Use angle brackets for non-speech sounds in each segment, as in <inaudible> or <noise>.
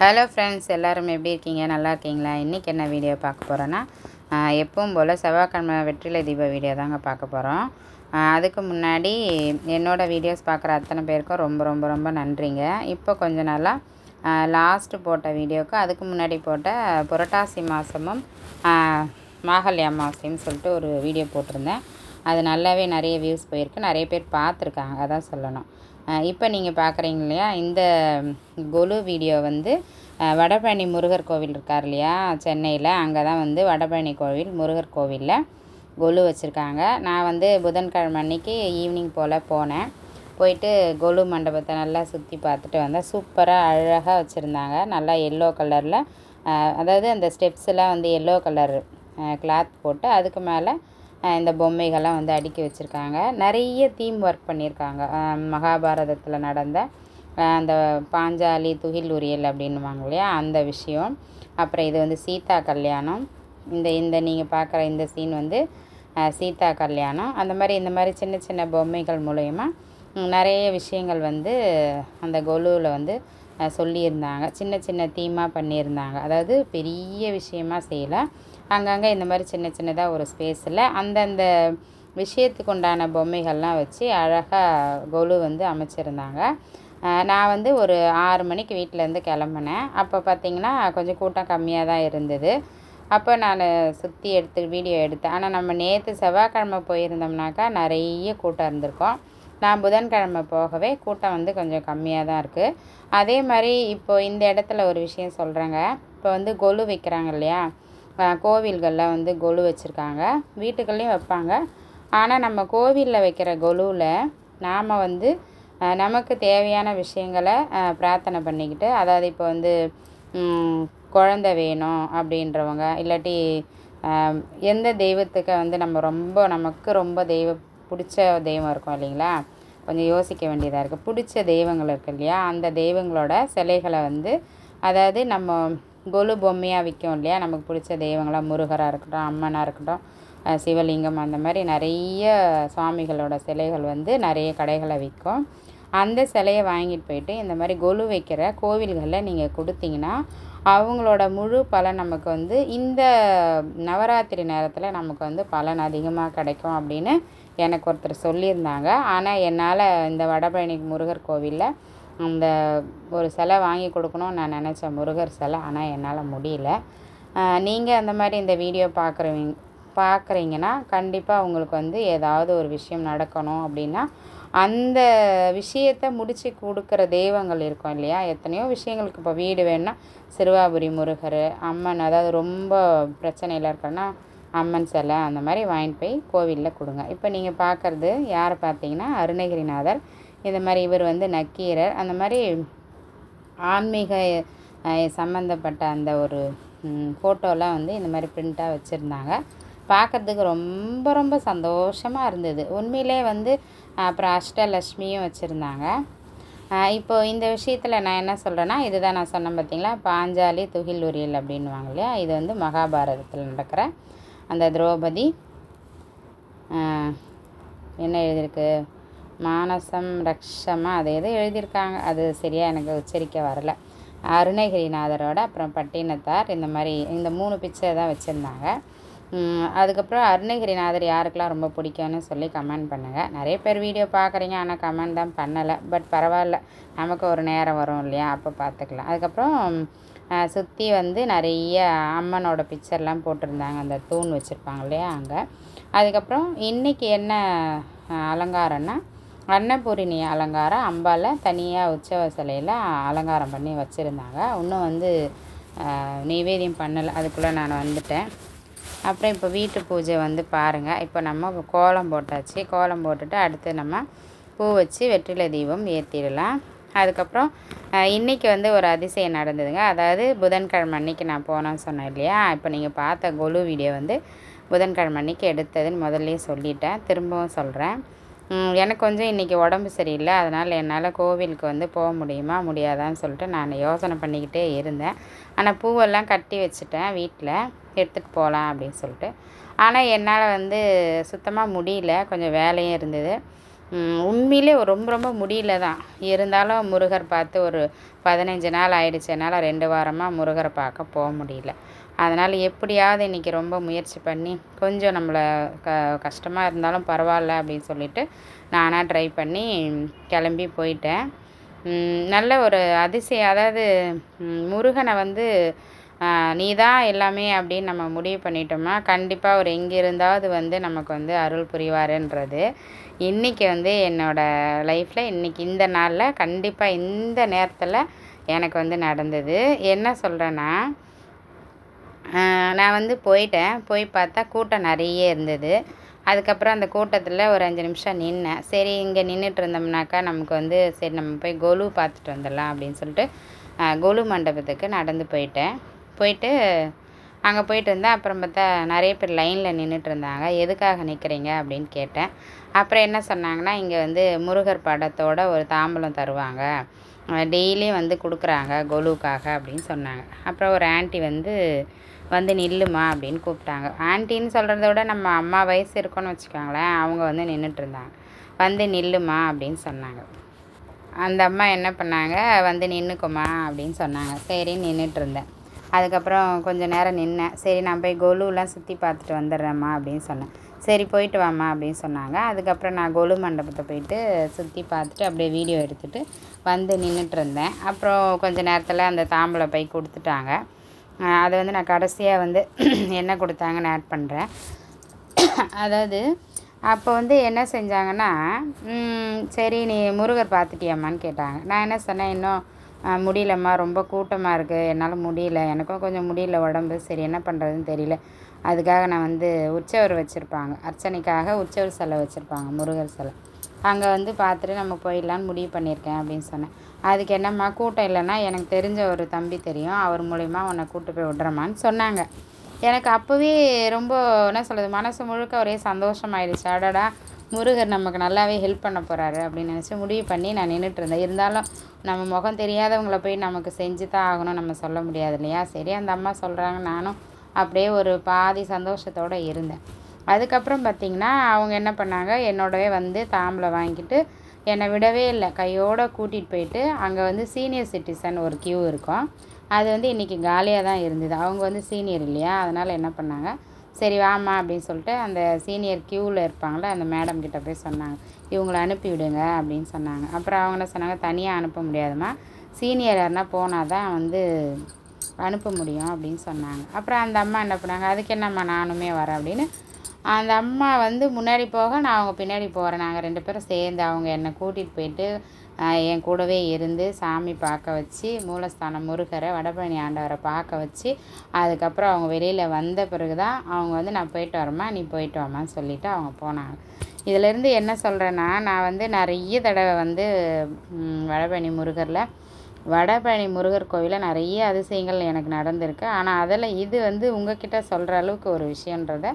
Hello friends எல்லோரும் எப்படி இருக்கீங்க? நல்லா இருக்கீங்களா? இன்றைக்கி என்ன வீடியோ பார்க்க போகிறோன்னா எப்பவும் போல் செவ்வாய்க்கிழமை வெற்றிலை தீப வீடியோ தாங்க பார்க்க போகிறோம் அதுக்கு முன்னாடி என்னோடய வீடியோஸ் பார்க்குற அத்தனை பேருக்கும் ரொம்ப ரொம்ப ரொம்ப நன்றிங்க. இப்போ கொஞ்ச நாளாக லாஸ்ட்டு போட்ட வீடியோக்கு அதுக்கு முன்னாடி போட்ட புரட்டாசி மாதமும் மாகல்ய அமாவாசைன்னு சொல்லிட்டு ஒரு வீடியோ போட்டிருந்தேன். அது நல்லாவே நிறைய வியூஸ் போயிருக்கு. நிறைய பேர் பார்த்துருக்காங்க அதான் சொல்லணும். இப்போ நீங்கள் பார்க்குறீங்க இல்லையா இந்த கொலு வீடியோ வந்து வடபழனி முருகர் கோவில் இருக்கார் இல்லையா சென்னையில். அங்கே தான் வந்து வடபழனி கோவில் முருகர் கோவிலில் கொலு வச்சுருக்காங்க. நான் வந்து புதன்கிழமை அன்னைக்கு ஈவினிங் போல் போனேன். போயிட்டு கொலு மண்டபத்தை நல்லா சுற்றி பார்த்துட்டு வந்தேன். சூப்பராக அழகாக வச்சுருந்தாங்க. நல்லா எல்லோ கலரில் அதாவது அந்த ஸ்டெப்ஸ்லாம் வந்து எல்லோ கலர் கிளாத் போட்டு அதுக்கு மேலே இந்த பொம்மைகள்லாம் வந்து அடுக்கி வச்சுருக்காங்க. நிறைய தீம் ஒர்க் பண்ணியிருக்காங்க. மகாபாரதத்தில் நடந்த அந்த பாஞ்சாலி துகில் உரியல் அப்படின்னுவாங்க இல்லையா? அந்த விஷயம். அப்புறம் இது வந்து சீதா கல்யாணம். இந்த இந்த நீங்கள் பார்க்குற இந்த சீன் வந்து சீதா கல்யாணம். அந்த மாதிரி இந்த மாதிரி சின்ன சின்ன பொம்மைகள் மூலயமா நிறைய விஷயங்கள் வந்து அந்த கொலுவில் வந்து சொல்லியிருந்தாங்க. சின்ன சின்ன தீமாக பண்ணியிருந்தாங்க. அதாவது பெரிய விஷயமா செய்யலை. அங்கங்கே இந்த மாதிரி சின்ன சின்னதாக ஒரு ஸ்பேஸில் அந்தந்த விஷயத்துக்கு உண்டான பொம்மைகள்லாம் வச்சு அழகாக கொலு வந்து அமைச்சிருந்தாங்க. நான் வந்து ஒரு ஆறு மணிக்கு வீட்டிலேருந்து கிளம்புனேன். அப்போ பார்த்திங்கன்னா கொஞ்சம் கூட்டம் கம்மியாக தான் இருந்தது. அப்போ நான் சுற்றி எடுத்து வீடியோ எடுத்தேன். ஆனால் நம்ம நேற்று செவ்வாய்க்கிழமை போயிருந்தோம்னாக்கா நிறைய கூட்டம் இருந்திருக்கோம். நான் புதன்கிழமை போகவே கூட்டம் வந்து கொஞ்சம் கம்மியாக தான் இருக்குது அதே மாதிரி இப்போது இந்த இடத்துல ஒரு விஷயம் சொல்கிறேங்க இப்போ வந்து கொலு வைக்கிறாங்க இல்லையா? கோவில்களில் வந்து கொலு வச்சுருக்காங்க. வீட்டுகள்லேயும் வைப்பாங்க. ஆனால் நம்ம கோவிலில் வைக்கிற கொலுவில் நாம் வந்து நமக்கு தேவையான விஷயங்களை பிரார்த்தனை பண்ணிக்கிட்டு அதாவது இப்போ வந்து குழந்த வேணும் அப்படின்றவங்க இல்லாட்டி எந்த தெய்வத்துக்கு வந்து நம்ம ரொம்ப நமக்கு ரொம்ப தெய்வ பிடிச்ச தெய்வம் இருக்கும் இல்லைங்களா? கொஞ்சம் யோசிக்க வேண்டியதாக இருக்குது பிடிச்ச தெய்வங்கள் இருக்குது இல்லையா? அந்த தெய்வங்களோட சிலைகளை வந்து அதாவது நம்ம கொலு பொம்மையாக விற்கும் இல்லையா? நமக்கு பிடிச்ச தெய்வங்களாக முருகராக இருக்கட்டும் அம்மனாக இருக்கட்டும் சிவலிங்கம் அந்த மாதிரி நிறைய சுவாமிகளோட சிலைகள் வந்து நிறைய கடைகளை விற்கும். அந்த சிலையை வாங்கிட்டு போயிட்டு இந்த மாதிரி கொலு வைக்கிற கோவில்களில் நீங்கள் கொடுத்தீங்கன்னா அவங்களோட முழு பலன் நமக்கு வந்து இந்த நவராத்திரி நேரத்தில் நமக்கு வந்து பலன் அதிகமாக கிடைக்கும் அப்படின்னு எனக்கு ஒருத்தர் சொல்லியிருந்தாங்க. ஆனால் என்னால் இந்த வடபழனி முருகர் கோவிலில் அந்த ஒரு சிலை வாங்கி கொடுக்கணும்னு நான் நினச்சேன் முருகர் சிலை ஆனால் என்னால் முடியல. நீங்கள் அந்த மாதிரி இந்த வீடியோ பார்க்குறவங்க பார்க்குறீங்கன்னா கண்டிப்பாக உங்களுக்கு வந்து ஏதாவது ஒரு விஷயம் நடக்கணும் அப்படின்னா அந்த விஷயத்தை முடித்து கொடுக்குற தெய்வங்கள் இருக்கும் இல்லையா? எத்தனையோ விஷயங்களுக்கு இப்போ வீடு வேணும்னா சிறுவாபுரி முருகர் அம்மன் அதாவது ரொம்ப பிரச்சனையில் இருக்கன்னா அம்மன் சிலை அந்த மாதிரி வாங்கிட்டு போய் கோவிலில் கொடுங்க. இப்போ நீங்கள் பார்க்குறது யாரை பார்த்தீங்கன்னா அருணகிரிநாதர். இந்த மாதிரி இவர் வந்து நக்கீரர். அந்த மாதிரி ஆன்மீக சம்மந்தப்பட்ட அந்த ஒரு ஃபோட்டோலாம் வந்து இந்த மாதிரி பிரிண்ட்டாக வச்சுருந்தாங்க. பார்க்குறதுக்கு ரொம்ப ரொம்ப சந்தோஷமாக இருந்தது. உண்மையிலே வந்து அப்புறம் அஷ்டலக்ஷ்மியும் வச்சுருந்தாங்க. இப்போது இந்த விஷயத்தில் நான் என்ன சொல்கிறேன்னா இதுதான் நான் சொன்னேன் பார்த்தீங்களா பாஞ்சாலி துகில் உரியல் அப்படின்வாங்க இல்லையா? இது வந்து மகாபாரதத்தில் நடக்கிற அந்த திரௌபதி என்ன எழுதியிருக்கு? மானசம் ரக்ஷமா அது எதோ எழுதியிருக்காங்க. அது சரியாக எனக்கு உச்சரிக்க வரல. அருணகிரிநாதரோட அப்புறம் பட்டினத்தார் இந்த மாதிரி இந்த மூணு பிக்சர் தான் வச்சுருந்தாங்க. அதுக்கப்புறம் அருணகிரிநாதர் யாருக்கெல்லாம் ரொம்ப பிடிக்கும்னு சொல்லி கமெண்ட் பண்ணுங்கள் நிறைய பேர் வீடியோ பார்க்குறீங்க ஆனால் கமெண்ட் தான் பண்ணலை. பட் பரவாயில்ல. நமக்கு ஒரு நேரம் வரும் இல்லையா? அப்போ பார்த்துக்கலாம். அதுக்கப்புறம் சுற்றி வந்து நிறைய அம்மனோட பிக்சர்லாம் போட்டிருந்தாங்க. அந்த தூண் வச்சுருப்பாங்க இல்லையா அங்கே. அதுக்கப்புறம் இன்றைக்கி என்ன அலங்காரம்னா அன்னபூரணி அலங்காரம் அம்பால் தனியாக உற்சவ சிலையில் அலங்காரம் பண்ணி வச்சுருந்தாங்க. இன்னும் வந்து நெய்வேத்தியம் பண்ணலை. அதுக்குள்ளே நான் வந்துட்டேன். அப்புறம் இப்போ வீட்டு பூஜை வந்து பாருங்கள் இப்போ நம்ம கோலம் போட்டாச்சு. கோலம் போட்டுட்டு அடுத்து நம்ம பூ வச்சு வெற்றிலை தீபம் ஏற்றிடலாம் அதுக்கப்புறம் இன்றைக்கி வந்து ஒரு அதிசயம் நடந்ததுங்க. அதாவது புதன்கிழமை அன்றைக்கி நான் போனேன்னு சொன்னேன் இல்லையா? இப்போ நீங்கள் பார்த்த கொலு வீடியோ வந்து புதன்கிழமை அன்றைக்கி எடுத்ததுன்னு முதல்லையே சொல்லிட்டேன். திரும்பவும் சொல்கிறேன் எனக்கு கொஞ்சம் இன்றைக்கி உடம்பு சரியில்லை. அதனால் என்னால் கோவிலுக்கு வந்து போக முடியுமா? முடியாதான்னு சொல்லிட்டு நான் யோசனை பண்ணிக்கிட்டே இருந்தேன். ஆனால் பூவெல்லாம் கட்டி வச்சுட்டேன் வீட்டில் எடுத்துகிட்டு போகலாம் அப்படின்னு சொல்லிட்டு. ஆனால் என்னால் வந்து சுத்தமாக முடியல. கொஞ்சம் வேலையும் இருந்தது. உண்மையிலே ரொம்ப ரொம்ப முடியல தான் இருந்தாலும் முருகர் பார்த்து ஒரு பதினஞ்சு நாள் ஆயிடுச்சு. என்னால் ரெண்டு வாரமாக முருகரை பார்க்க போக முடியல. அதனால் எப்படியாவது இன்றைக்கி ரொம்ப முயற்சி பண்ணி கொஞ்சம் நம்மளை க கஷ்டமாக இருந்தாலும் பரவாயில்ல அப்படின்னு சொல்லிட்டு நானாக ட்ரை பண்ணி கிளம்பி போயிட்டேன். நல்ல ஒரு அதிசயம். அதாவது முருகனை வந்து நீ தான் எல்லாமே அப்படின்னு நம்ம முடிவு பண்ணிட்டோம்னா கண்டிப்பாக அவர் எங்கே இருந்தாவது வந்து நமக்கு வந்து அருள் புரிவாருன்றது. இன்றைக்கி வந்து என்னோடய லைஃப்பில் இன்றைக்கி இந்த நாளில் கண்டிப்பாக இந்த நேரத்தில் எனக்கு வந்து நடந்தது. என்ன சொல்கிறேன்னா நான் வந்து போயிட்டேன். போய் பார்த்தா கூட்டம் நிறைய இருந்தது. அதுக்கப்புறம் அந்த கூட்டத்தில் ஒரு அஞ்சு நிமிஷம் நின்றேன் சரி இங்கே நின்றுட்டு இருந்தோம்னாக்கா நமக்கு வந்து சரி நம்ம போய் கொலு பார்த்துட்டு வந்துடலாம் அப்படின்னு சொல்லிட்டு கொலு மண்டபத்துக்கு நடந்து போயிட்டேன். போயிட்டு அங்கே போயிட்டு இருந்தேன். அப்புறம் பார்த்தா நிறைய பேர் லைனில் நின்றுட்டு இருந்தாங்க. எதுக்காக நிற்கிறீங்க அப்படின்னு கேட்டேன். அப்புறம் என்ன சொன்னாங்கன்னா இங்கே வந்து முருகர் படத்தோட ஒரு தாம்பலம் தருவாங்க. டெய்லியும் வந்து கொடுக்குறாங்க கொலுக்காக அப்படின்னு சொன்னாங்க. அப்புறம் ஒரு ஆண்டி வந்து வந்து நில்லுமா? அப்படின்னு கூப்பிட்டாங்க. ஆண்டின்னு சொல்கிறத விட நம்ம அம்மா வயசு இருக்கோன்னு வச்சுக்கோங்களேன் அவங்க வந்து நின்றுட்டு இருந்தாங்க. வந்து நில்லுமா? அப்படின்னு சொன்னாங்க. அந்த அம்மா என்ன பண்ணாங்க வந்து நின்றுக்குமா அப்படின்னு சொன்னாங்க. சரி நின்றுட்டு இருந்தேன். அதுக்கப்புறம் கொஞ்சம் நேரம் நின்றேன் சரி நான் போய் கொலுலாம் சுற்றி பார்த்துட்டு வந்துடுறேம்மா அப்படின்னு சொன்னேன். சரி போயிட்டு வாம்மா அப்படின்னு சொன்னாங்க. அதுக்கப்புறம் நான் கொலு மண்டபத்தை போயிட்டு சுற்றி பார்த்துட்டு அப்படியே வீடியோ எடுத்துகிட்டு வந்து நின்றுட்டு இருந்தேன். அப்புறம் கொஞ்சம் நேரத்தில் அந்த தாம்பளை பை கொடுத்துட்டாங்க. அதை வந்து நான் கடைசியாக வந்து <clears throat> என்ன கொடுத்தாங்கன்னு ஆட் பண்ணுறேன் அதாவது அப்போ வந்து என்ன செஞ்சாங்கன்னா சரி நீ முருகர் பார்த்துட்டியாம்மான்னு கேட்டாங்க. நான் என்ன சொன்னேன் இன்னும் முடியலம்மா. ரொம்ப கூட்டமாக இருக்குது என்னால் முடியல. எனக்கும் கொஞ்சம் முடியல உடம்பு. சரி என்ன பண்ணுறதுன்னு தெரியல. அதுக்காக நான் வந்து உற்சவர் வச்சுருப்பாங்க. அர்ச்சனைக்காக உற்சவர் சிலை வச்சுருப்பாங்க. முருகர் சிலை. அங்கே வந்து பார்த்துட்டு நம்ம போயிடலான்னு முடிவு பண்ணியிருக்கேன் அப்படின்னு சொன்னேன். அதுக்கு என்னம்மா கூட்டம் இல்லைன்னா எனக்கு தெரிஞ்ச ஒரு தம்பி தெரியும். அவர் மூலிமா உன்னை கூப்பிட்டு போய் விட்றமான்னு சொன்னாங்க. எனக்கு அப்போவே ரொம்ப என்ன சொல்கிறது மனசு முழுக்க ஒரே சந்தோஷமாயிடுச்சு. அடடா. முருகர் நமக்கு நல்லாவே ஹெல்ப் பண்ண போகிறாரு அப்படின்னு நினச்சி முடிவு பண்ணி நான் நின்றுட்டு இருந்தேன். இருந்தாலும் நம்ம முகம் தெரியாதவங்கள போய் நமக்கு செஞ்சு தான் ஆகணும் நம்ம சொல்ல முடியாது இல்லையா? சரி அந்த அம்மா சொல்கிறாங்க நானும் அப்படியே ஒரு பாதி சந்தோஷத்தோடு இருந்தேன். அதுக்கப்புறம் பார்த்திங்கன்னா அவங்க என்ன பண்ணாங்க? என்னோடவே வந்து தாம்பளை வாங்கிட்டு என்னை விடவே இல்லை. கையோடு கூட்டிகிட்டு போயிட்டு அங்கே வந்து சீனியர் சிட்டிசன் ஒரு க்யூ இருக்கும். அது வந்து இன்றைக்கி காலியாக தான் இருந்தது. அவங்க வந்து சீனியர் இல்லையா? அதனால் என்ன பண்ணாங்க? சரி வாம்மா அப்படின்னு சொல்லிட்டு அந்த சீனியர் க்யூவில் இருப்பாங்களே அந்த மேடம் கிட்ட போய் சொன்னாங்க. இவங்கள அனுப்பி விடுங்க அப்படின்னு சொன்னாங்க. அப்புறம் அவங்க என்ன சொன்னாங்க? தனியாக அனுப்ப முடியாதுமா சீனியர் யாருன்னா போனால் தான் வந்து அனுப்ப முடியும் அப்படின்னு சொன்னாங்க. அப்புறம் அந்த அம்மா என்ன பண்ணாங்க? அதுக்கு என்னம்மா நானுமே வரேன் அப்படின்னு. அந்த அம்மா வந்து முன்னாடி போக நான் அவங்க பின்னாடி போகிறேன் நாங்கள் ரெண்டு பேரும் சேர்ந்து அவங்க என்னை கூட்டிகிட்டு போயிட்டு என் கூடவே இருந்து சாமி பார்க்க வச்சு மூலஸ்தானம் முருகரை வடபழனி ஆண்டவரை பார்க்க வச்சு அதுக்கப்புறம் அவங்க வெளியில் வந்த பிறகு தான் அவங்க வந்து நான் போயிட்டு வரமா நீ போயிட்டு வாமான்னு சொல்லிவிட்டு அவங்க போனாங்க. இதிலேருந்து என்ன சொல்கிறேன்னா நான் வந்து நிறைய தடவை வந்து வடபழனி முருகரில் வடபழனி முருகர் கோவிலில் நிறைய அதிசயங்கள் எனக்கு நடந்திருக்கு. ஆனால் அதில் இது வந்து உங்ககிட்ட சொல்கிற அளவுக்கு ஒரு விஷயன்றத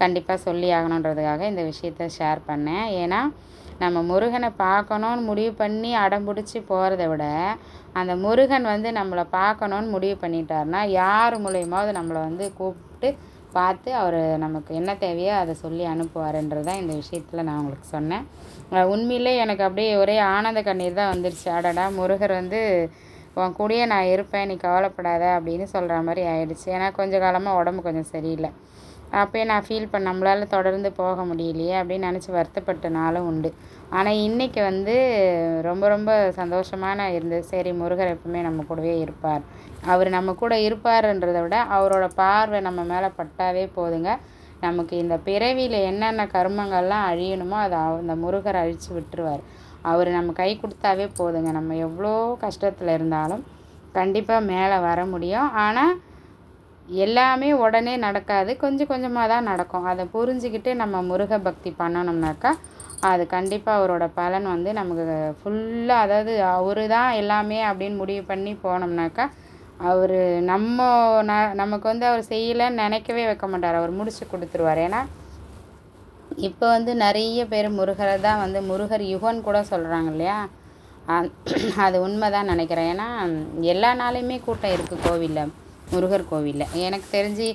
கண்டிப்பாக சொல்லி ஆகணுன்றதுக்காக இந்த விஷயத்த ஷேர் பண்ணேன். ஏன்னா நம்ம முருகனை பார்க்கணுன்னு முடிவு பண்ணி அடம் பிடிச்சி போகிறத விட அந்த முருகன் வந்து நம்மளை பார்க்கணுன்னு முடிவு பண்ணிட்டாருன்னா யார் மூலியமாவது நம்மளை வந்து கூப்பிட்டு பார்த்து அவர் நமக்கு என்ன தேவையோ அதை சொல்லி அனுப்புவாருன்றது தான் இந்த விஷயத்தில் நான் உங்களுக்கு சொன்னேன். உண்மையிலே எனக்கு அப்படியே ஒரே ஆனந்த கண்ணீர் தான் வந்துருச்சு. அடடா முருகர் வந்து உன் கூடயே நான் இருப்பேன் நீ கவலைப்படாத அப்படின்னு சொல்கிற மாதிரி ஆயிடுச்சு. ஏன்னா கொஞ்சம் காலமாக உடம்பு கொஞ்சம் சரியில்லை. அப்போயே நான் ஃபீல் பண்ண நம்மளால் தொடர்ந்து போக முடியலையே அப்படின்னு நினச்சி வருத்தப்பட்ட நாளும் உண்டு. ஆனால் இன்றைக்கி வந்து ரொம்ப ரொம்ப சந்தோஷமான இருந்தது. சரி முருகர் எப்பவுமே நம்ம கூடவே இருப்பார். அவர் நம்ம கூட இருப்பாருன்றதை விட அவரோட பார்வை நம்ம மேலே பட்டாவே போதுங்க. நமக்கு இந்த பிறவியில் என்னென்ன கர்மங்கள்லாம் அழியணுமோ அதை அந்த முருகர் அழித்து விட்டுருவார். அவர் நம்ம கை கொடுத்தாவே போதுங்க. நம்ம எவ்வளோ கஷ்டத்தில் இருந்தாலும் கண்டிப்பாக மேலே வர முடியும். ஆனால் எல்லாமே உடனே நடக்காது. கொஞ்சம் கொஞ்சமாக தான் நடக்கும். அதை புரிஞ்சுக்கிட்டு நம்ம முருக பக்தி பண்ணணும்னாக்கா அது கண்டிப்பாக அவரோட பலன் வந்து நமக்கு ஃபுல்லாக அதாவது அவர் தான் எல்லாமே அப்படின்னு முடிவு பண்ணி போனோம்னாக்கா அவர் நம்ம ந நமக்கு வந்து அவர் செய்யலைன்னு நினைக்கவே வைக்க மாட்டார். அவர் முடிச்சு கொடுத்துருவார். ஏன்னா இப்போ வந்து நிறைய பேர் முருகரை தான் வந்து முருகர் யுகன் கூட சொல்கிறாங்க இல்லையா? அது உண்மை தான் நினைக்கிறேன். ஏன்னா எல்லா நாளையுமே கூட்டம் இருக்குது கோவிலில். முருகர் கோவிலில். எனக்கு தெரிஞ்சு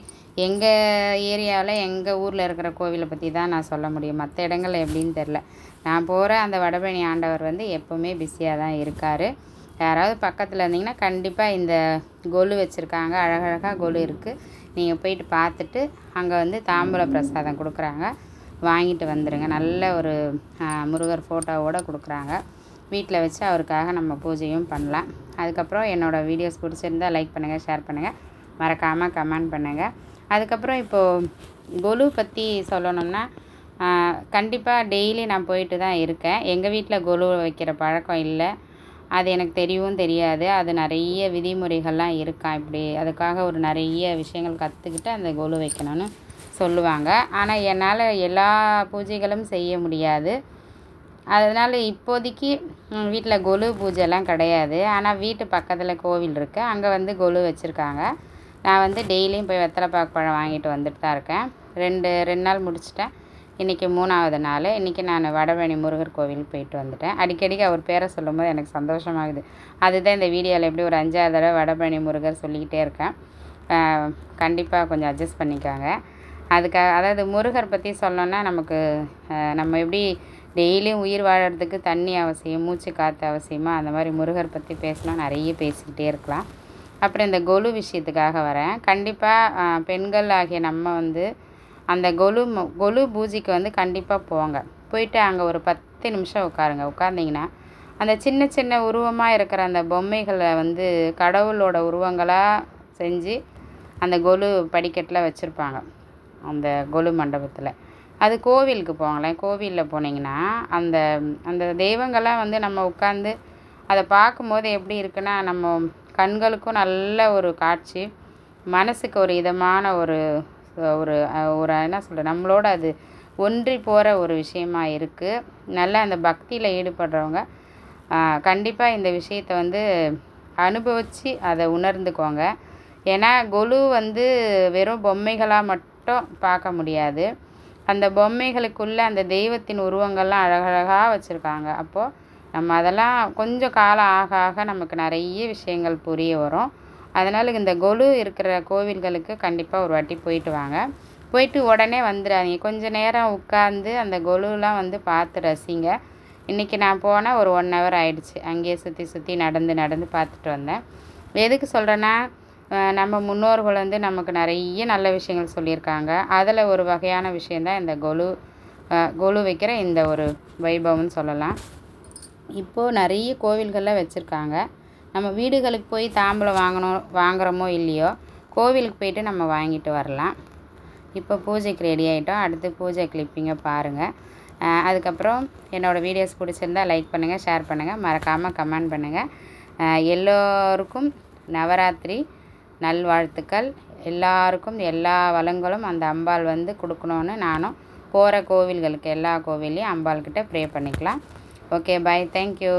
எங்கள் ஏரியாவில் எங்கள் ஊரில் இருக்கிற கோவிலை பற்றி தான் நான் சொல்ல முடியும். மற்ற இடங்கள் எப்படின்னு தெரில நான் போகிற அந்த வடபழனி ஆண்டவர் வந்து எப்போவுமே பிஸியாக தான் இருக்கார். யாராவது பக்கத்தில் இருந்தீங்கன்னா கண்டிப்பாக இந்த கொலு வச்சுருக்காங்க. அழகழகாக கொலு இருக்குது நீங்கள் போயிட்டு பார்த்துட்டு அங்கே வந்து தாம்பூல பிரசாதம் கொடுக்குறாங்க. வாங்கிட்டு வந்துடுங்க நல்ல ஒரு முருகர் ஃபோட்டோவோடு கொடுக்குறாங்க. வீட்டில் வச்சு அவருக்காக நம்ம பூஜையும் பண்ணலாம். அதுக்கப்புறம் என்னோடய வீடியோஸ் பிடிச்சிருந்தால் லைக் பண்ணுங்கள் ஷேர் பண்ணுங்கள் மறக்காமல் கமெண்ட் பண்ணுங்கள் அதுக்கப்புறம் இப்போது கொலு பற்றி சொல்லணும்னா கண்டிப்பாக டெய்லி நான் போயிட்டு தான் இருக்கேன். எங்கள் வீட்டில் கொலு வைக்கிற பழக்கம் இல்லை. அது எனக்கு தெரியவும் தெரியாது. அது நிறைய விதிமுறைகள்லாம் இருக்கான் இப்படி? அதுக்காக ஒரு நிறைய விஷயங்கள் கற்றுக்கிட்டு அந்த கொலு வைக்கணும்னு சொல்லுவாங்க. ஆனால் என்னால் எல்லா பூஜைகளும் செய்ய முடியாது. அதனால் இப்போதைக்கு வீட்டில் கொலு பூஜைலாம் கிடையாது. ஆனால் வீட்டு பக்கத்தில் கோவில் இருக்குது அங்கே வந்து கொலு வச்சுருக்காங்க. நான் வந்து டெய்லியும் போய் வெத்தலை பாக்கு பழம் வாங்கிட்டு வந்துட்டு தான் இருக்கேன். ரெண்டு ரெண்டு நாள் முடிச்சிட்டேன். இன்றைக்கி மூணாவது நாள். இன்றைக்கி நான் வடபழனி முருகர் கோவில் போயிட்டு வந்துட்டேன். அடிக்கடிக்கு அவர் பேரை சொல்லும்போது எனக்கு சந்தோஷமாகுது. அதுதான் இந்த வீடியோவில் எப்படி ஒரு அஞ்சாவது தடவை வடபழனி முருகர் சொல்லிக்கிட்டே இருக்கேன். கண்டிப்பாக கொஞ்சம் அட்ஜஸ்ட் பண்ணிக்காங்க. அதுக்காக அதாவது முருகர் பற்றி சொல்லணுன்னா நமக்கு நம்ம எப்படி டெய்லியும் உயிர் வாழறதுக்கு தண்ணி அவசியம் மூச்சு காற்று அவசியமாக அந்த மாதிரி முருகர் பற்றி பேசலாம் நிறைய பேசிக்கிட்டே இருக்கலாம். அப்புறம் இந்த கொலு விஷயத்துக்காக வரேன். கண்டிப்பாக பெண்கள் ஆகிய நம்ம வந்து அந்த கொலு கொலு பூஜைக்கு வந்து கண்டிப்பாக போங்க. போயிட்டு அங்கே ஒரு பத்து நிமிஷம் உட்காருங்க. உட்காந்திங்கன்னா அந்த சின்ன சின்ன உருவமாக இருக்கிற அந்த பொம்மைகளை வந்து கடவுளோட உருவங்களாக செஞ்சு அந்த கொலு படிக்கட்டில் வச்சுருப்பாங்க. அந்த கொலு மண்டபத்தில். அது கோவிலுக்கு போங்களேன். கோவிலில் போனீங்கன்னா அந்த அந்த தெய்வங்கள்லாம் வந்து நம்ம உட்காந்து அதை பார்க்கும்போது எப்படி இருக்குன்னா நம்ம கண்களுக்கும் நல்ல ஒரு காட்சி மனசுக்கு ஒரு இதமான ஒரு ஒரு ஒரு என்ன சொல்கிறது நம்மளோட அது ஒன்றி போகிற ஒரு விஷயமா இருக்குது நல்ல அந்த பக்தியில் ஈடுபடுறவங்க கண்டிப்பாக இந்த விஷயத்தை வந்து அனுபவித்து அதை உணர்ந்துக்கோங்க. ஏன்னா கொலு வந்து வெறும் பொம்மைகளாக மட்டும் பார்க்க முடியாது. அந்த பொம்மைகளுக்குள்ளே அந்த தெய்வத்தின் உருவங்கள்லாம் அழகழகாக வச்சுருக்காங்க. அப்போது நம்ம அதெல்லாம் கொஞ்சம் காலம் ஆக ஆக நமக்கு நிறைய விஷயங்கள் புரிய வரும். அதனால் இந்த கொலு இருக்கிற கோவில்களுக்கு கண்டிப்பாக ஒரு வாட்டி போயிட்டு வாங்க. போயிட்டு உடனே வந்துடாதீங்க. கொஞ்சம் நேரம் உட்காந்து அந்த கொலுலாம் வந்து பார்த்து ரசிங்க. இன்றைக்கி நான் போனால் ஒரு ஒன் ஹவர் ஆயிடுச்சு. அங்கேயே சுற்றி சுற்றி நடந்து நடந்து பார்த்துட்டு வந்தேன். எதுக்கு சொல்கிறேன்னா நம்ம முன்னோர்கள் வந்து நமக்கு நிறைய நல்ல விஷயங்கள் சொல்லியிருக்காங்க. அதில் ஒரு வகையான விஷயந்தான் இந்த கொலு கொலு வைக்கிற இந்த ஒரு வைபவம்னு சொல்லலாம். இப்போது நிறைய கோவில்களில் வச்சுருக்காங்க. நம்ம வீடுகளுக்கு போய் தாம்பூலம் வாங்கணும் வாங்குகிறோமோ இல்லையோ கோவிலுக்கு போயிட்டு நம்ம வாங்கிட்டு வரலாம். இப்போ பூஜைக்கு ரெடி ஆகிட்டோம் அடுத்து பூஜை கிளிப்பிங்கை பாருங்கள் அதுக்கப்புறம் என்னோடய வீடியோஸ் பிடிச்சிருந்தால் லைக் பண்ணுங்கள் ஷேர் பண்ணுங்கள் மறக்காமல் கமெண்ட் பண்ணுங்கள் எல்லோருக்கும் நவராத்திரி. நல்வாழ்த்துக்கள். எல்லாருக்கும் எல்லா வளங்களும் அந்த அம்பாள் வந்து கொடுக்கணுன்னு நானும் போகிற கோவில்களுக்கு எல்லா கோவில்லையும் அம்பாள்கிட்ட ப்ரே பண்ணிக்கலாம். Okay bye thank you